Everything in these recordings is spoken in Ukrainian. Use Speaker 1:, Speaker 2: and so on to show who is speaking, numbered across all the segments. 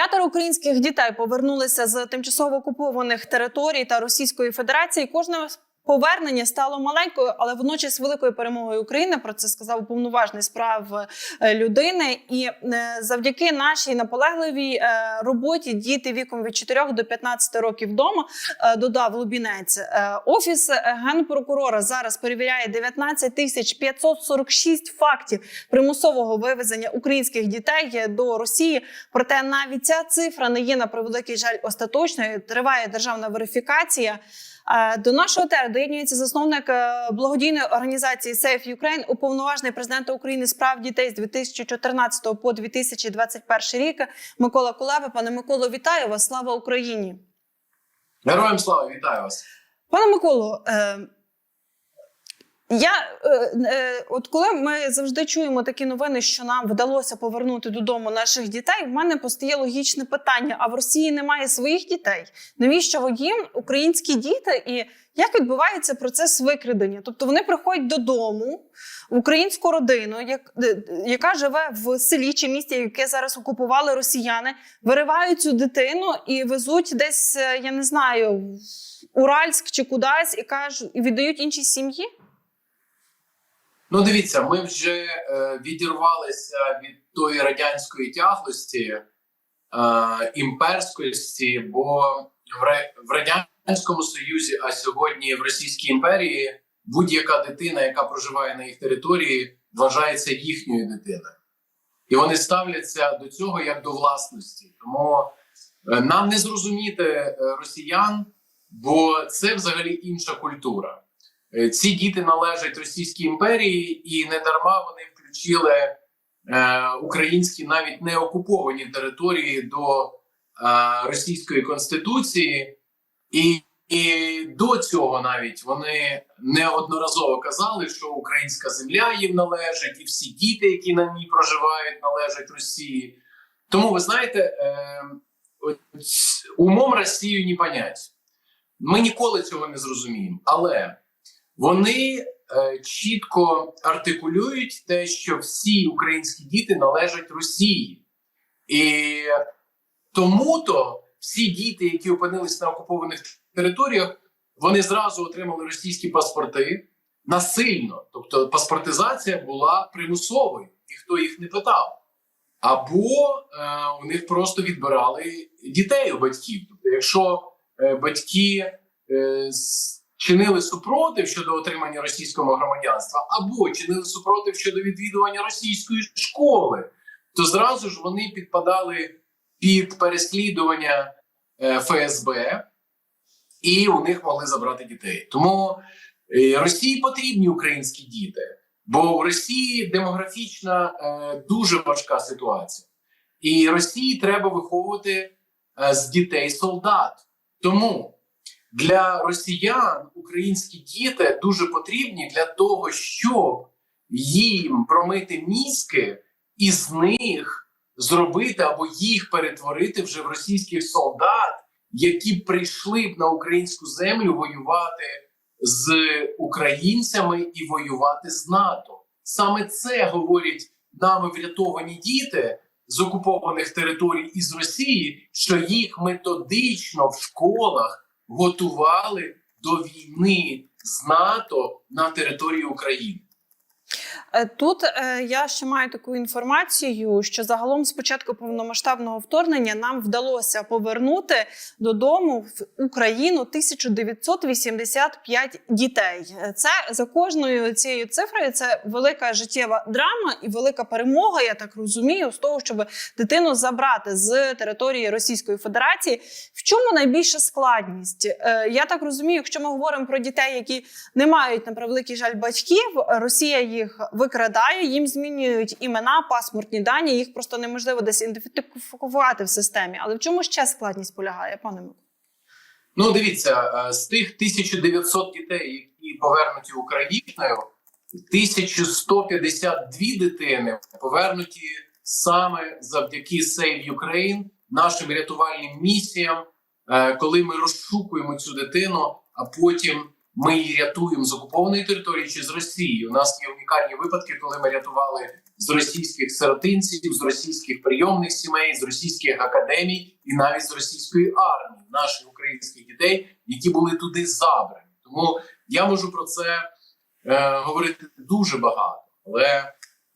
Speaker 1: П'ятеро українських дітей повернулися з тимчасово окупованих територій та Російської Федерації. Кожне повернення стало маленькою, але водночас великою перемогою України. Про це сказав уповноважений справ е, людини. І е, завдяки нашій наполегливій е, роботі діти віком від 4 до 15 років вдома додав Лубінець. Офіс генпрокурора зараз перевіряє 19 тисяч 546 фактів примусового вивезення українських дітей до Росії. Проте навіть ця цифра не є на превеликий жаль остаточною. Триває державна верифікація. До нашого ТЕР доєднується засновник е, благодійної організації Safe Ukraine, уповноважений президент України з прав дітей з 2014 по 2021 рік. Микола Кулеба. Пане Миколо, вітаю вас! Слава Україні!
Speaker 2: Героям слава, вітаю вас.
Speaker 1: Пане Миколо, е, я е, е, от коли ми завжди чуємо такі новини, що нам вдалося повернути додому наших дітей, в мене постає логічне питання: а в Росії немає своїх дітей? Навіщо їм українські діти? І як відбувається процес викрадення? Тобто вони приходять додому в українську родину, як, е, яка живе в селі чи місті, яке зараз окупували росіяни, виривають цю дитину і везуть десь, е, я не знаю, Уральськ чи кудись, і кажуть, і віддають іншій сім'ї.
Speaker 2: Ну, дивіться, ми вже е, відірвалися від тої радянської тяглості, е, імперськості, бо в, в радянському союзі, а сьогодні в Російській імперії, будь-яка дитина, яка проживає на їх території, вважається їхньою дитиною, і вони ставляться до цього як до власності. Тому е, нам не зрозуміти е, росіян, бо це взагалі інша культура. Е, Ці діти належать Російській імперії, і не дарма вони включили е, українські навіть не окуповані території до е, Російської конституції, і, і до цього навіть вони неодноразово казали, що українська земля їм належить, і всі діти, які на ній проживають, належать Росії. Тому ви знаєте, е, умом Росію не понять. Ми ніколи цього не зрозуміємо, але вони е, чітко артикулюють те, що всі українські діти належать Росії, і тому то всі діти, які опинились на окупованих територіях, вони зразу отримали російські паспорти насильно. Тобто паспортизація була примусовою, ніхто їх не питав. Або е, у них просто відбирали дітей у батьків. Тобто, якщо е, батьки е, с- чинили супротив щодо отримання російського громадянства, або чинили супротив щодо відвідування російської школи, то зразу ж вони підпадали під переслідування е, ФСБ, і у них могли забрати дітей. Тому е, Росії потрібні українські діти, бо в Росії демографічна е, дуже важка ситуація, і Росії треба виховувати з дітей солдат. Тому для росіян українські діти дуже потрібні для того, щоб їм промити мізки і з них зробити або їх перетворити вже в російських солдат, які прийшли б на українську землю воювати з українцями і воювати з НАТО. Саме це говорять нами врятовані діти з окупованих територій із Росії, що їх методично в школах готували до війни з НАТО на території України.
Speaker 1: Е, Тут е, я ще маю таку інформацію, що загалом з початку повномасштабного вторгнення нам вдалося повернути додому в Україну 1985 дітей. Це за кожною цією цифрою це велика життєва драма і велика перемога. Я так розумію, з того, щоб дитину забрати з території Російської Федерації. В чому найбільша складність? Е, Я так розумію, якщо ми говоримо про дітей, які не мають на превеликий жаль батьків, Росія їх викрадає, їм змінюють імена, паспортні дані. Їх просто неможливо десь ідентифікувати в системі. Але в чому ще складність полягає, пане Миколо?
Speaker 2: Ну, дивіться, е, з тих 1900 дітей, які повернуті Україною, 1152 дитини повернуті саме завдяки Save Ukraine, нашим рятувальним місіям, Е, коли ми розшукуємо цю дитину, а потім ми її рятуємо з окупованої території чи з Росії. У нас є унікальні випадки, коли ми рятували з російських сиротинців, з російських прийомних сімей, з російських академій і навіть з російської армії, наших українських дітей, які були туди забрані. Тому я можу про це е, говорити дуже багато, але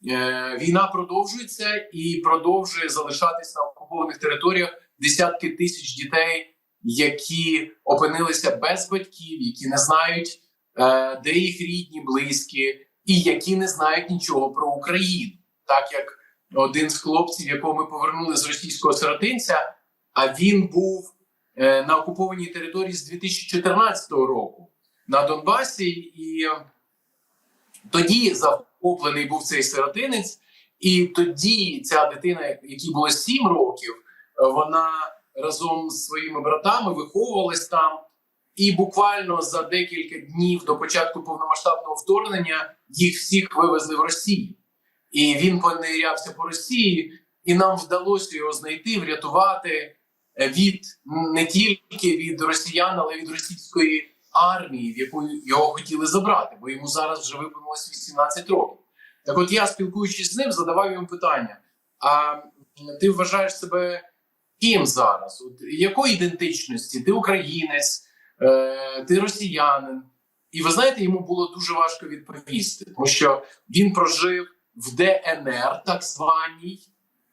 Speaker 2: е, війна продовжується і продовжує залишатись на окупованих територіях десятки тисяч дітей, які опинилися без батьків, які не знають, е, де їх рідні, близькі, і які не знають нічого про Україну, так як один з хлопців, якого ми повернули з російського сиротинця, а він був е, на окупованій території з 2014 року на Донбасі, і тоді захоплений був цей сиротинець, і тоді ця дитина, якій було 7 років, вона разом з своїми братами виховувалась там. І буквально за декілька днів до початку повномасштабного вторгнення їх всіх вивезли в Росію. І він понирявся по Росії, і нам вдалося його знайти, врятувати е, від не тільки від росіян, але й від російської армії, в яку його хотіли забрати, бо йому зараз вже виповнилось 18 років. Так, от я спілкуючись з ним, задавав йому питання: а ти вважаєш себе ким зараз? От якої ідентичності? Ти українець, е, ти росіянин? І ви знаєте, йому було дуже важко відповісти, тому що він прожив в ДНР, так званій,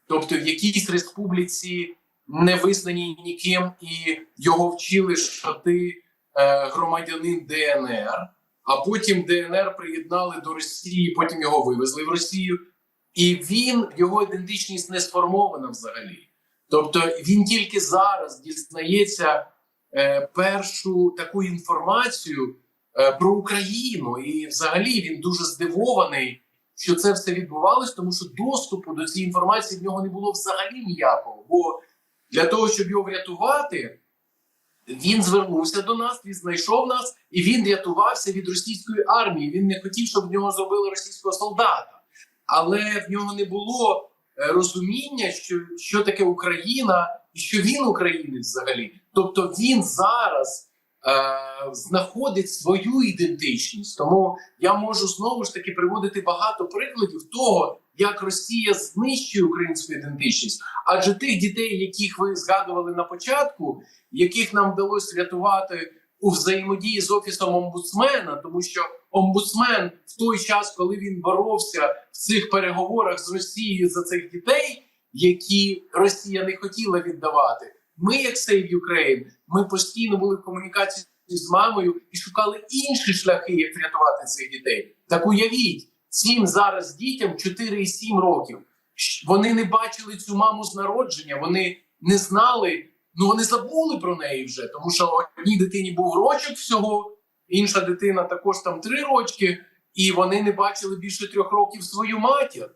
Speaker 2: тобто в якійсь республіці не визнаній ніким, і його вчили, що ти е, громадянин ДНР, а потім ДНР приєднали до Росії, потім його вивезли в Росію, і він його ідентичність не сформована взагалі. Тобто він тільки зараз дізнається е, першу таку інформацію е, про Україну, і взагалі він дуже здивований, що це все відбувалось, тому що доступу до цієї інформації в нього не було взагалі ніякого. Бо для того, щоб його врятувати, він звернувся до нас, він знайшов нас, і він рятувався від російської армії. Він не хотів, щоб в нього зробили російського солдата, але в нього не було розуміння, що, що таке Україна і що він українець взагалі. Тобто він зараз е, знаходить свою ідентичність. Тому я можу знову ж таки приводити багато прикладів того, як Росія знищує українську ідентичність. Адже тих дітей, яких ви згадували на початку, яких нам вдалося врятувати у взаємодії з офісом омбудсмена, тому що омбудсмен в той час, коли він боровся в цих переговорах з Росією за цих дітей, які Росія не хотіла віддавати, ми, як Save Ukraine, ми постійно були в комунікації з мамою і шукали інші шляхи, як врятувати цих дітей. Так уявіть, цим зараз дітям 4 і 7 років. Вони не бачили цю маму з народження, вони не знали, ну вони забули про неї вже, тому що одній дитині був рочок всього, інша дитина також там три рочки, і вони не бачили більше трьох років свою матір.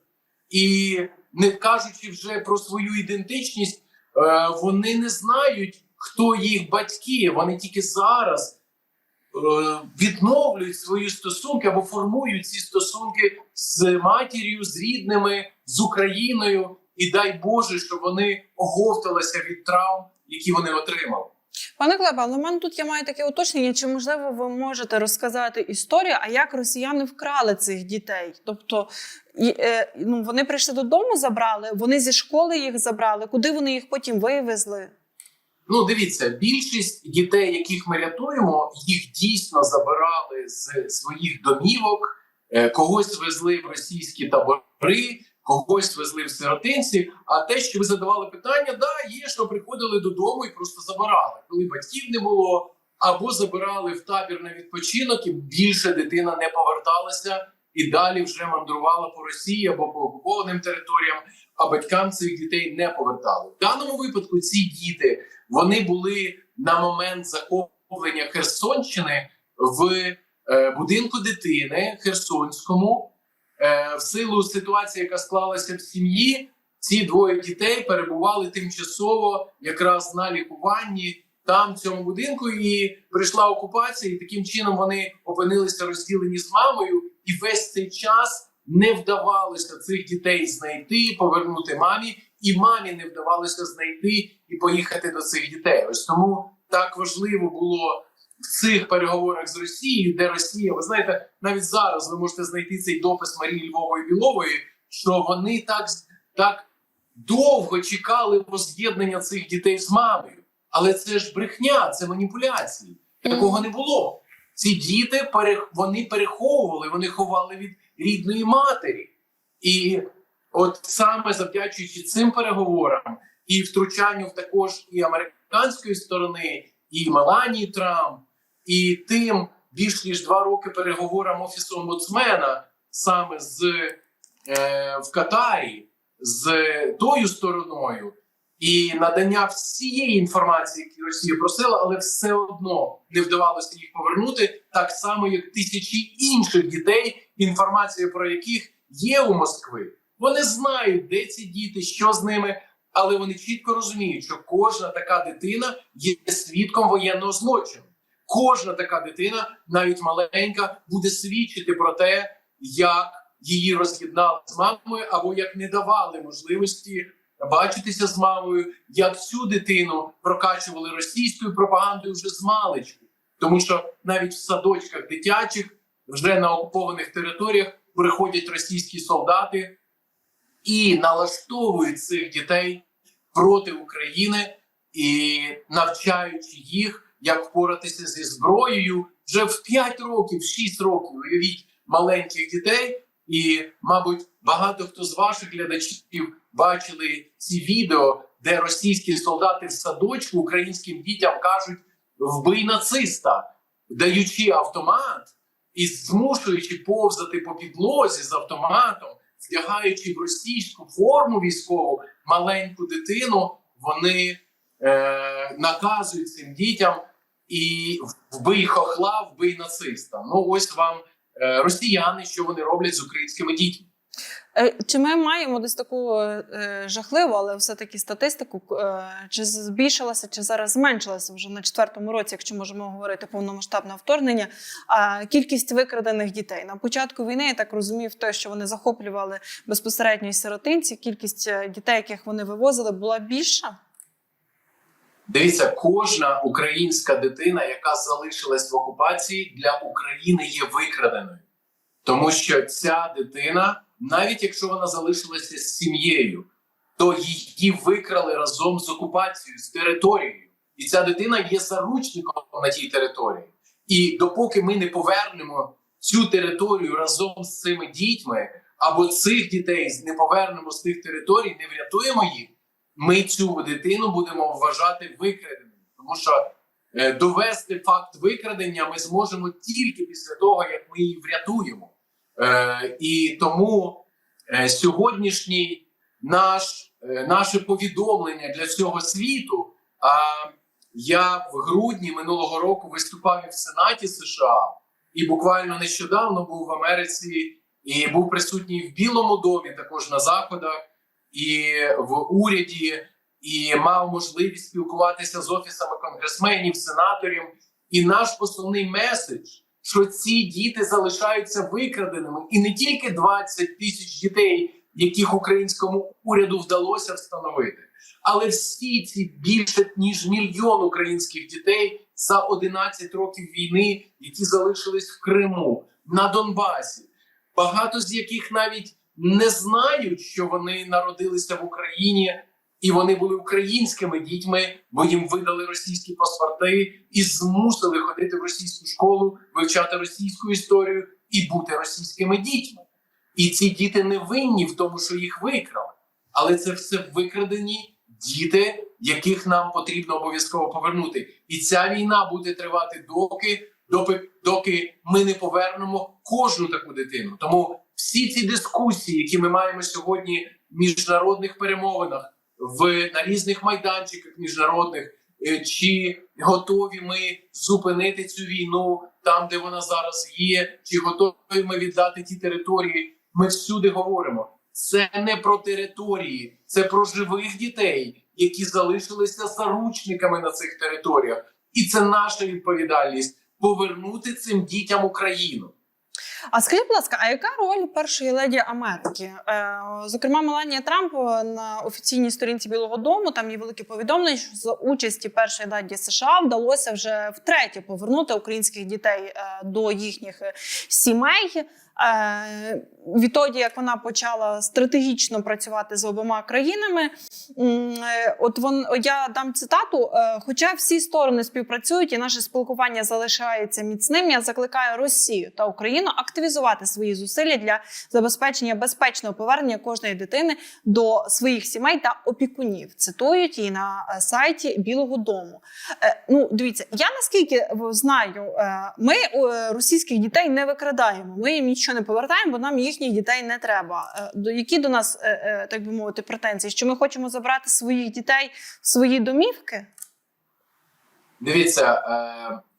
Speaker 2: І не кажучи вже про свою ідентичність, е, вони не знають, хто їх батьки. Вони тільки зараз е, відновлюють свої стосунки або формують ці стосунки з матір'ю, з рідними, з Україною. І дай Боже, щоб вони оговталися від травм, які вони отримали.
Speaker 1: Пане Клепа, але в мене тут я маю таке уточнення. Чи можливо ви можете розказати історію, а як росіяни вкрали цих дітей? Тобто і, е, ну, вони прийшли додому, забрали, вони зі школи їх забрали, куди вони їх потім вивезли?
Speaker 2: Ну, дивіться, більшість дітей, яких ми рятуємо, їх дійсно забирали з своїх домівок, е, когось везли в російські табори, когось везли в сиротинці. А те, що ви задавали питання, да, є, що приходили додому і просто забирали, коли батьків не було, або забирали в табір на відпочинок, і більше дитина не поверталася і далі вже мандрувала по Росії або по окупованим територіям, а батькам цих дітей не повертали. В даному випадку ці діти вони були на момент захоплення Херсонщини в е, будинку дитини Херсонському. Е, в силу ситуації, яка склалася в сім'ї, ці двоє дітей перебували тимчасово якраз на лікуванні там, в цьому будинку, і прийшла окупація, і таким чином вони опинилися розділені з мамою, і весь цей час не вдавалося цих дітей знайти, повернути мамі, і мамі не вдавалося знайти і поїхати до цих дітей. Ось тому так важливо було в цих переговорах з Росією, де Росія, ви знаєте, навіть зараз ви можете знайти цей допис Марії Львової Білової, що вони так, так довго чекали воз'єднання цих дітей з мамою. Але це ж брехня, це маніпуляції. Такого не було. Ці діти вони переховували, вони ховали від рідної матері. І от саме завдячуючи цим переговорам і втручанню в також і американської сторони, і Меланії Трамп, і тим більш ніж два роки переговорам офісу омбудсмена саме з е, в Катарі з тою стороною і надання всієї інформації, яку Росія просила, але все одно не вдавалося їх повернути, так само як тисячі інших дітей, інформація про яких є у Москви. Вони знають, де ці діти, що з ними, але вони чітко розуміють, що кожна така дитина є свідком воєнного злочину. Кожна така дитина, навіть маленька, буде свідчити про те, як її роз'єднали з мамою, або як не давали можливості бачитися з мамою, як цю дитину прокачували російською пропагандою вже з маличку. Тому що навіть в садочках дитячих, вже на окупованих територіях, приходять російські солдати і налаштовують цих дітей проти України і навчаючи їх, як впоратися зі зброєю вже в 5 років, в 6 років. Уявіть маленьких дітей, і, мабуть, багато хто з ваших глядачів бачили ці відео, де російські солдати в садочку українським дітям кажуть: вбий нациста, даючи автомат і змушуючи повзати по підлозі з автоматом, вдягаючи в російську форму військову маленьку дитину, вони е, наказують цим дітям і вбий хохла, вбий нациста. Ну ось вам е, росіяни, що вони роблять з українськими дітьми.
Speaker 1: Е, Чи ми маємо десь таку е, жахливу, але все-таки статистику, е, чи збільшилася, чи зараз зменшилася вже на четвертому році, якщо можемо говорити повномасштабне вторгнення, а кількість викрадених дітей на початку війни, я так розумів, те, що вони захоплювали безпосередньо сиротинці, кількість е, дітей, яких вони вивозили, була більша.
Speaker 2: Дивіться, кожна українська дитина, яка залишилась в окупації, для України є викраденою, тому що ця дитина, навіть якщо вона залишилася з сім'єю, то її викрали разом з окупацією, з територією, і ця дитина є заручником на тій території. І допоки ми не повернемо цю територію разом з цими дітьми, або цих дітей не повернемо з тих територій, не врятуємо їх ми цю дитину будемо вважати викраденою, тому що е, довести факт викрадення ми зможемо тільки після того, як ми її врятуємо. Е, і тому е, сьогоднішній наш, наше повідомлення для цього світу. А я в грудні минулого року виступав і в Сенаті США, і буквально нещодавно був в Америці і був присутній в Білому домі, також на заходах і в уряді, і мав можливість спілкуватися з офісами конгресменів, сенаторів. І наш основний меседж, що ці діти залишаються викраденими, і не тільки 20 тисяч дітей, яких українському уряду вдалося встановити, але всі ці більше ніж мільйон українських дітей за 11 років війни, які залишились в Криму на Донбасі, багато з яких навіть не знають, що вони народилися в Україні, і вони були українськими дітьми, бо їм видали російські паспорти і змусили ходити в російську школу, вивчати російську історію і бути російськими дітьми. І ці діти не винні в тому, що їх викрали, але це все викрадені діти, яких нам потрібно обов'язково повернути. І ця війна буде тривати доки, доки, доки ми не повернемо кожну таку дитину. Тому всі ці дискусії, які ми маємо сьогодні в міжнародних перемовинах, в на різних майданчиках міжнародних, е, чи готові ми зупинити цю війну там, де вона зараз є, чи готові ми віддати ті території? Ми всюди говоримо. Це не про території, це про живих дітей, які залишилися заручниками на цих територіях, і це наша відповідальність повернути цим дітям Україну.
Speaker 1: А скажіть, будь ласка, а яка роль першої леді Америки? Е, зокрема, Меланія Трамп на офіційній сторінці Білого Дому там є велике повідомлення, що за участі першої леді США вдалося вже втретє повернути українських дітей е, до їхніх е, сімей. Е, відтоді, як вона почала стратегічно працювати з обома країнами, е, от вон я дам цитату: е, хоча всі сторони співпрацюють і наше спілкування залишається міцним, я закликаю Росію та Україну активізувати свої зусилля для забезпечення безпечного повернення кожної дитини до своїх сімей та опікунів. Цитують її на сайті Білого Дому. Ну, дивіться, я наскільки знаю, ми російських дітей не викрадаємо. Ми їм нічого не повертаємо, бо нам їхніх дітей не треба. Е, до- які до нас, е, е, так би мовити, претензії? Що ми хочемо забрати своїх дітей в свої домівки?
Speaker 2: Дивіться,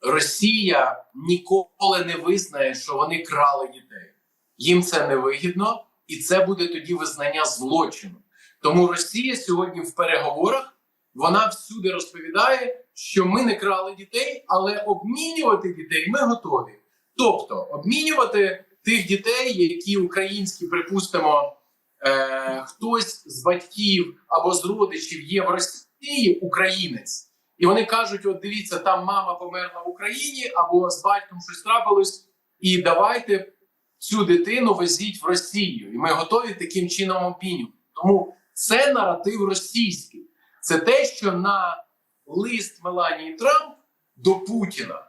Speaker 2: Росія ніколи не визнає, що вони крали дітей. Їм це не вигідно, і це буде тоді визнання злочину. Тому Росія сьогодні в переговорах вона всюди розповідає, що ми не крали дітей, але обмінювати дітей ми готові. Тобто обмінювати тих дітей, які українські, припустимо, е, хтось з батьків або з родичів є в Росії, українець. І вони кажуть: от дивіться, там мама померла в Україні, або з батьком щось трапилось, і давайте цю дитину везіть в Росію. І ми готові таким чином обмінювати. Тому це наратив російський. Це те, що на лист Меланії Трамп до Путіна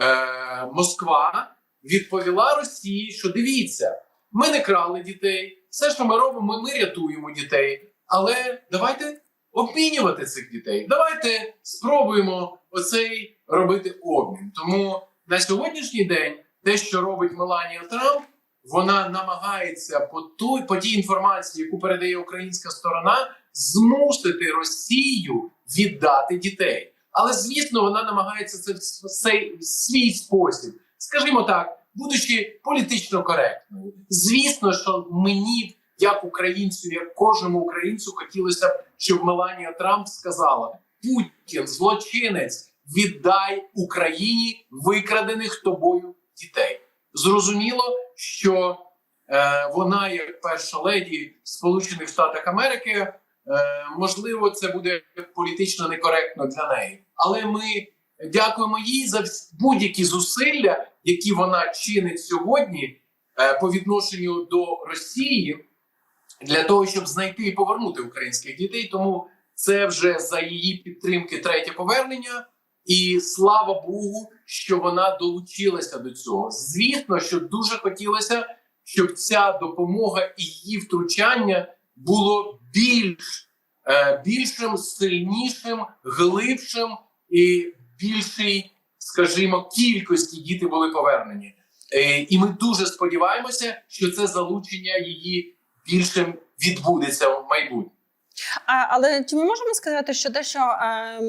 Speaker 2: е, Москва відповіла Росії, що дивіться, ми не крали дітей, все, що ми робимо, ми рятуємо дітей. Але давайте обмінювати цих дітей. Давайте спробуємо оцей робити обмін. Тому на сьогоднішній день те, що робить Меланія Трамп, вона намагається по той по тій інформації, яку передає українська сторона, змусити Росію віддати дітей. Але звісно, вона намагається це в свій спосіб, скажімо так, будучи політично коректною. Звісно, що мені, як українцю, як кожному українцю, хотілося б, щоб Меланія Трамп сказала: Путін, злочинець, віддай Україні викрадених тобою дітей. Зрозуміло, що е, вона, як перша леді Сполучених Штатів Америки, е, можливо, це буде політично некоректно для неї, але ми дякуємо їй за будь-які зусилля, які вона чинить сьогодні е, по відношенню до Росії, для того, щоб знайти і повернути українських дітей. Тому це вже за її підтримки третє повернення. І слава Богу, що вона долучилася до цього. Звісно, що дуже хотілося, щоб ця допомога і її втручання було більш е, більшим, сильнішим, глибшим і більшій, скажімо, кількості діти були повернені. Е, і ми дуже сподіваємося, що це залучення її більшим відбудеться в майбутньому.
Speaker 1: А, але чи ми можемо сказати, що те, що е,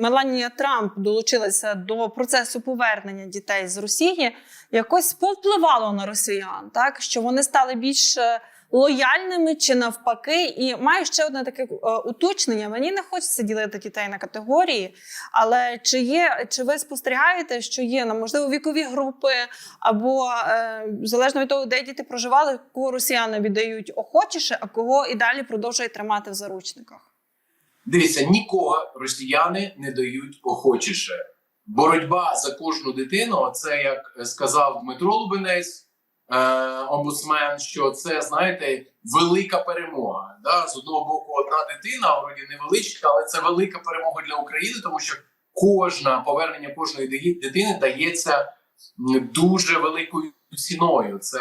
Speaker 1: Меланія Трамп долучилася до процесу повернення дітей з Росії, якось повпливало на росіян, так що вони стали більш е, лояльними чи навпаки? І маю ще одне таке е, уточнення. Мені не хочеться ділити дітей на категорії, але чи є, чи ви спостерігаєте, що є на можливо вікові групи, або е, залежно від того, де діти проживали, кого росіяни віддають охочіше, а кого і далі продовжують тримати в заручниках?
Speaker 2: Дивіться, нікого росіяни не дають охочіше. Боротьба за кожну дитину, це як сказав Дмитро Лубенець, омбудсмен, що це знаєте велика перемога. Да? З одного боку, одна дитина, вроді невеличка, але це велика перемога для України, тому що кожна повернення кожної дитини дається дуже великою ціною. Це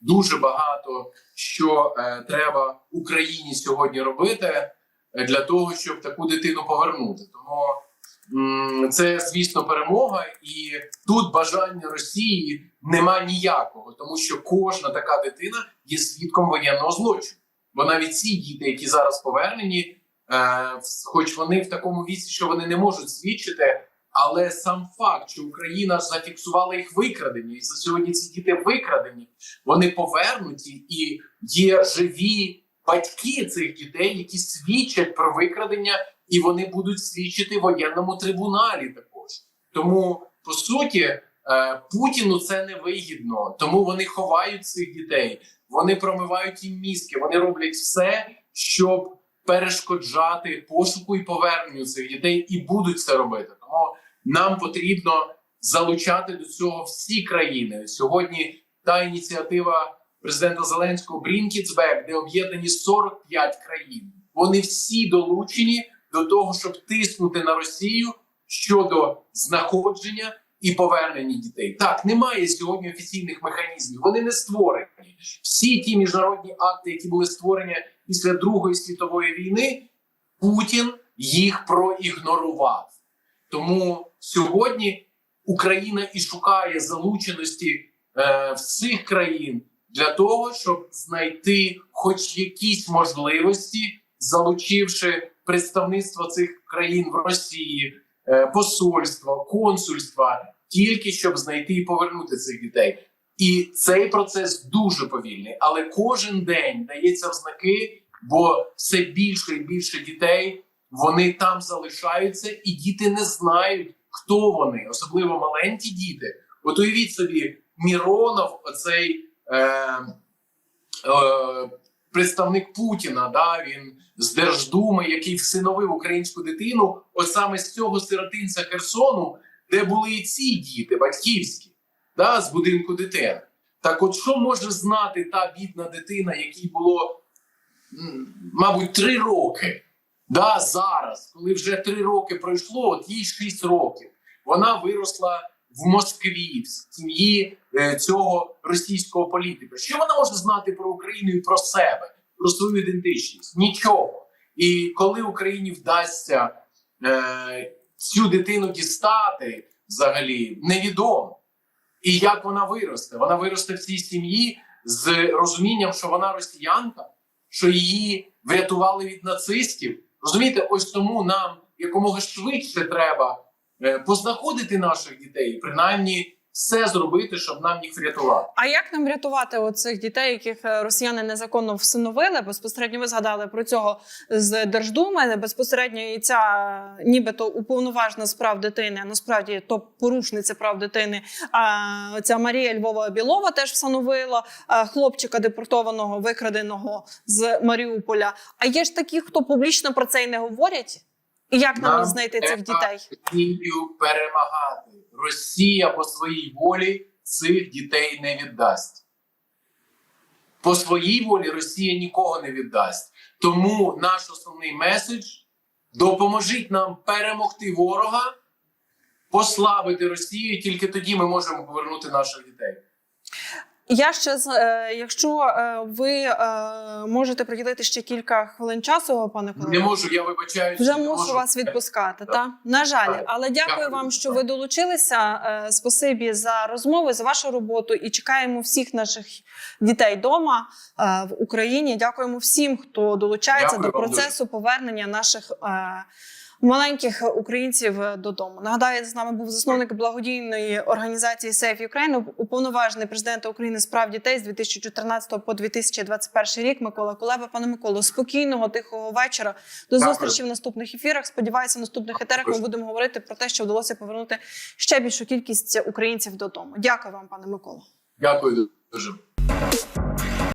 Speaker 2: дуже багато що е, треба Україні сьогодні робити е, для того, щоб таку дитину повернути. Тому це, звісно, перемога, і тут бажання Росії нема ніякого, тому що кожна така дитина є свідком воєнного злочину. Бо навіть ці діти, які зараз повернені, е, хоч вони в такому віці, що вони не можуть свідчити. Але сам факт, що Україна зафіксувала їх викрадення, і за сьогодні ці діти викрадені, вони повернуті і є живі батьки цих дітей, які свідчать про викрадення, і вони будуть свідчити в воєнному трибуналі також. Тому по суті, е, Путіну це не вигідно, тому вони ховають цих дітей, вони промивають їм мізки, вони роблять все, щоб перешкоджати пошуку і поверненню цих дітей, і будуть це робити. Тому нам потрібно залучати до цього всі країни сьогодні. та ініціатива президента Зеленського It де об'єднані 45 країн. Вони всі долучені до того, щоб тиснути на Росію щодо знаходження і повернення дітей. Так, немає сьогодні офіційних механізмів. Вони не створені. Всі ті міжнародні акти, які були створені після Другої світової війни, Путін їх проігнорував. Тому сьогодні Україна і шукає залученості е, всіх країн для того, щоб знайти хоч якісь можливості, залучивши представництво цих країн в Росії, е, посольства, консульства, тільки щоб знайти і повернути цих дітей. І цей процес дуже повільний, але кожен день дається в знаки, бо все більше і більше дітей вони там залишаються, і діти не знають, хто вони, особливо маленькі діти. От уявіть собі, Міронов, оцей е, е, представник Путіна, да, він з Держдуми, який всиновив українську дитину, от саме з цього сиротинця Херсону, де були і ці діти, батьківські, да, з будинку дитини. Так, от що може знати та бідна дитина, якій було, мабуть, три роки? Да, зараз, коли вже три роки пройшло, от їй 6 років. Вона виросла в Москві, в сім'ї е, цього російського політика. Що вона може знати про Україну і про себе, про свою ідентичність? Нічого. І коли Україні вдасться е, цю дитину дістати, взагалі невідомо. І як вона виросте? Вона виросте в цій сім'ї з розумінням, що вона росіянка, що її врятували від нацистів. Розумієте, ось тому нам якомога швидше треба познаходити наших дітей, принаймні все зробити, щоб нам їх врятувати.
Speaker 1: А як нам рятувати оцих дітей, яких е, росіяни незаконно всиновили? Безпосередньо ви згадали про цього з Держдуми. Безпосередньо і ця е, нібито уповноважена з прав дитини, а насправді то порушниця прав дитини. А ця Марія Львова Білова теж всиновила е, хлопчика депортованого, викраденого з Маріуполя. А є ж такі, хто публічно про це й не говорять? І як нам
Speaker 2: Нам
Speaker 1: знайти цих дітей?
Speaker 2: Росію перемагати. Росія по своїй волі цих дітей не віддасть. По своїй волі Росія нікого не віддасть. Тому наш основний меседж допоможіть нам перемогти ворога, послабити Росію. Тільки тоді ми можемо повернути наших дітей.
Speaker 1: Я ще е, якщо е, ви е, можете приділити ще кілька хвилин часу, пане
Speaker 2: Не можу, я вибачаюся.
Speaker 1: вже мушу
Speaker 2: можу.
Speaker 1: вас відпускати.
Speaker 2: Так.
Speaker 1: Та на жаль,
Speaker 2: Так.
Speaker 1: але дякую
Speaker 2: Дякую.
Speaker 1: вам, що ви долучилися. Спасибі за розмови, за вашу роботу і чекаємо всіх наших дітей вдома в Україні. Дякуємо всім, хто долучається
Speaker 2: Дякую
Speaker 1: до процесу повернення наших. Маленьких українців е, додому. Нагадаю, з нами був засновник благодійної організації Save Ukraine, уповноважений президента України з прав дітей з 2014 по 2021 рік. Микола Кулеба. Пане Миколо, спокійного, тихого вечора. До зустрічі в наступних ефірах. Сподіваюся, в наступних етерах ми будемо говорити про те, що вдалося повернути ще більшу кількість українців додому. Дякую вам, пане Миколо.
Speaker 2: Дякую дуже.